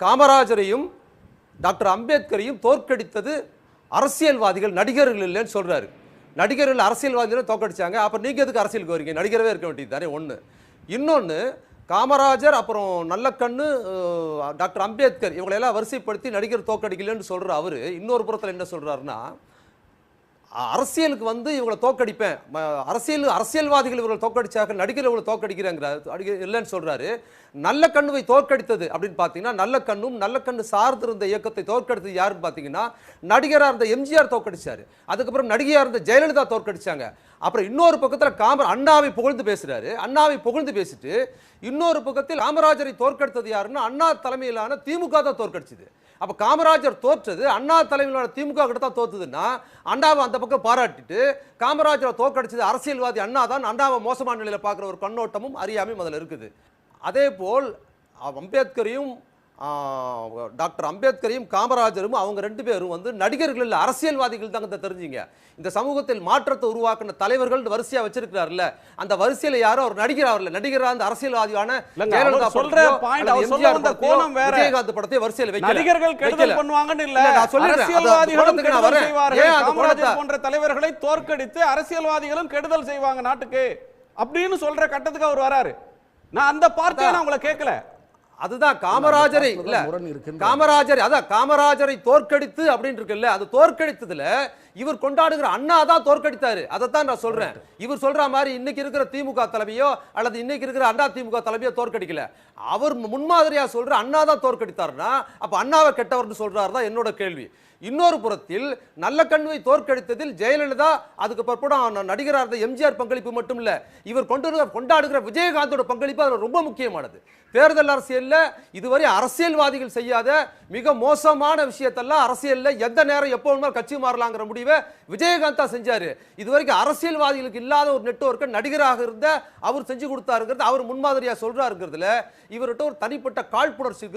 காமராஜரையும் doctor அம்பேத்கரையும் தோற்கடித்தது அரசியல்வாதிகள் நடிகர்கள் இல்லைன்னு சொல்கிறாரு நடிகர்கள் அரசியல்வாதிகளும் தோற்கடிச்சாங்க. அப்புறம் நீங்கள் எதுக்கு அரசியலுக்கு வரீங்க? நடிகரவே இருக்க வேண்டியது தானே ஒன்று இன்னொன்று காமராஜர் அப்புறம் நல்லக்கண்ணு டாக்டர் அம்பேத்கர் இவங்களெல்லாம் வரிசைப்படுத்தி நடிகர் தோற்கடிக்கலன்னு சொல்கிற அவர் இன்னொரு புறத்தில் என்ன சொல்கிறாருன்னா அரசியலுக்கு வந்து இவங்களை தோக்கடிப்பேன். அரசியல் அரசியல்வாதிகள் இவர்கள் தோக்கடிச்சாக நடிகர் இவங்களை தோக்கடிக்கிறாங்க அடிக்க- இல்லைன்னு சொல்கிறாரு நல்ல கண்ணுவை தோற்கடித்தது அப்படின்னு பார்த்தீங்கன்னா நல்ல கண்ணும் நல்ல கண்ணு சார்ந்திருந்த இயக்கத்தை தோற்கடித்தது யாருன்னு பார்த்தீங்கன்னா நடிகராக இருந்த எம்ஜிஆர் தோற்கடிச்சார். அதுக்கப்புறம் நடிகையாக இருந்த ஜெயலலிதா தோற்கடிச்சாங்க. அப்புறம் இன்னொரு பக்கத்தில் காம அண்ணாவை புகழ்ந்து பேசுகிறாரு அண்ணாவை புகழ்ந்து பேசிட்டு இன்னொரு பக்கத்தில் காமராஜரை தோற்கடித்தது யாருன்னா அண்ணா தலைமையிலான திமுக தான் தோற்கடிச்சது. அப்போ காமராஜர் தோற்றது அண்ணா தலைமையிலான திமுக கிட்ட தான் தோத்துதுன்னா அண்ணாவை அந்த பக்கம் பாராட்டிட்டு காமராஜரை தோற்கடிச்சது அரசியல்வாதி அண்ணா தான் அண்ணாவை மோசமான நிலையில் பார்க்குற ஒரு கண்ணோட்டமும் அறியாமையும் அதில் இருக்குது. அதே போல் அம்பேத்கரையும் டாக்டர் அம்பேத்கரையும் காமராஜரும் அவங்க ரெண்டு பேரும் வந்து நடிகர்கள் இல்ல அரசியல்வாதிகள் தான் தெரிஞ்சுங்க. இந்த சமூகத்தில் மாற்றத்தை உருவாக்கின தலைவர்கள் வரிசையா வச்சிருக்கிறார்ல அந்த வரிசையில யாரும் ஒரு நடிகர் அவர்ல நடிகரா அந்த அரசியல்வாதியான ஜெயலலிதா அவர் சொல்ற அவர் கோணம் வேற. விஜயகாந்த் படத்தையோ வரிசையில வைக்கல. நடிகர்கள் கெடுதல். பண்ணுவாங்கன்னு இல்ல. நான் கோணத்தை- போன்ற தலைவர்களை தோற்கடித்து அரசியல்வாதிகளும் கெடுதல் செய்வாங்க நாட்டுக்கு. அப்படின்னு சொல்ற கட்டத்துக்கு அவர் வராரு. நான் அந்த பார்ட்டியை நான் உங்களை கேட்கல அதுதான் காமராஜரை இல்ல. காமராஜரை அதான் காமராஜரை தோற்கடித்து அப்படின்னு இருக்குல்ல அது தோற்கடித்ததுல இவர் கொண்டாடுகிற அண்ணா தான் தோற்கடித்தாரு. அதைத்தான் நான் சொல்றேன். இவர் சொல்ற மாதிரி இன்னைக்கு இருக்கிற திமுக தலைமையோ அல்லது இன்னைக்கு இருக்கிற அண்ணா திமுக தலைமையோ தோற்கடிக்கல. அவர் முன்மாதிரியா சொல்ற அண்ணா தான் தோற்கடித்தாருன்னா அப்ப அண்ணாவை கெட்டவர்னு சொல்றாரு தான் என்னோட கேள்வி. இன்னொரு புறத்தில் நல்ல கண்ணுவை தோற்கடித்ததில் ஜெயலலிதா அதுக்கு பிற்படும் நடிகராக இருந்த எம்ஜிஆர் பங்களிப்பு மட்டும் இல்ல இவர் கொண்டு கொண்டாடுகிற விஜயகாந்தோட பங்களிப்பு அதுல ரொம்ப முக்கியமானது. தேர்தல் அரசியல்ல இதுவரை அரசியல்வாதிகள் செய்யாத மிக மோசமான விஷயத்தெல்லாம் அரசியல்ல எந்த நேரம் எப்போ வேணுமாலும் கட்சி மாறலாங்கிற முடிவை விஜயகாந்த் தான் செஞ்சாரு. இதுவரைக்கும் அரசியல்வாதிகளுக்கு இல்லாத ஒரு நெட்ஒர்க்கை நடிகராக இருந்த அவர் செஞ்சு கொடுத்தாருங்கிறது அவர் முன்மாதிரியா சொல்றாருங்கிறதுல இவர்கிட்ட ஒரு தனிப்பட்ட காழ்ப்புணர்ச்சி